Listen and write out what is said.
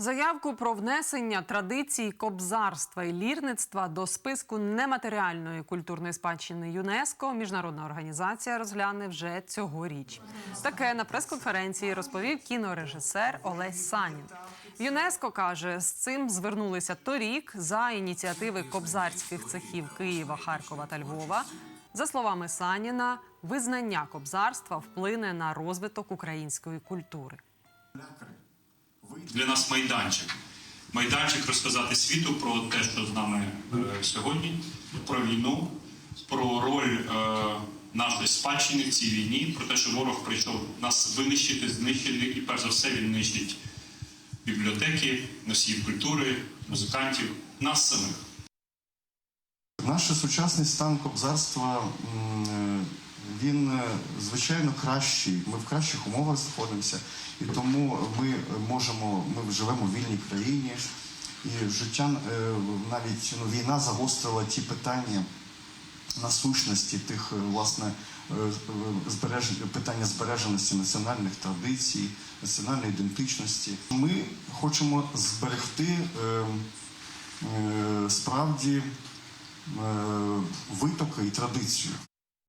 Заявку про внесення традицій кобзарства і лірництва до списку нематеріальної культурної спадщини ЮНЕСКО міжнародна організація розгляне вже цьогоріч. Таке на прес-конференції розповів кінорежисер Олесь Санін. ЮНЕСКО каже, з цим звернулися торік за ініціативи кобзарських цехів Києва, Харкова та Львова. За словами Саніна, визнання кобзарства вплине на розвиток української культури. Для нас майданчик. Майданчик розказати світу про те, що з нами е, сьогодні, про війну, про роль е, нашої спадщини в цій війні, про те, що ворог прийшов нас винищити, знищити, і перш за все він нищить бібліотеки, носіїв культури, музикантів, нас самих. Наш сучасний стан кобзарства він е, звичайно кращий. Ми в кращих умовах знаходимося, і тому ми можемо, ми живемо в вільній країні, і життя е, навіть ну, війна загострила ті питання насущності тих, е, власне, збереж... питання збереженості національних традицій, національної ідентичності. Ми хочемо зберегти справді витоки і традицію.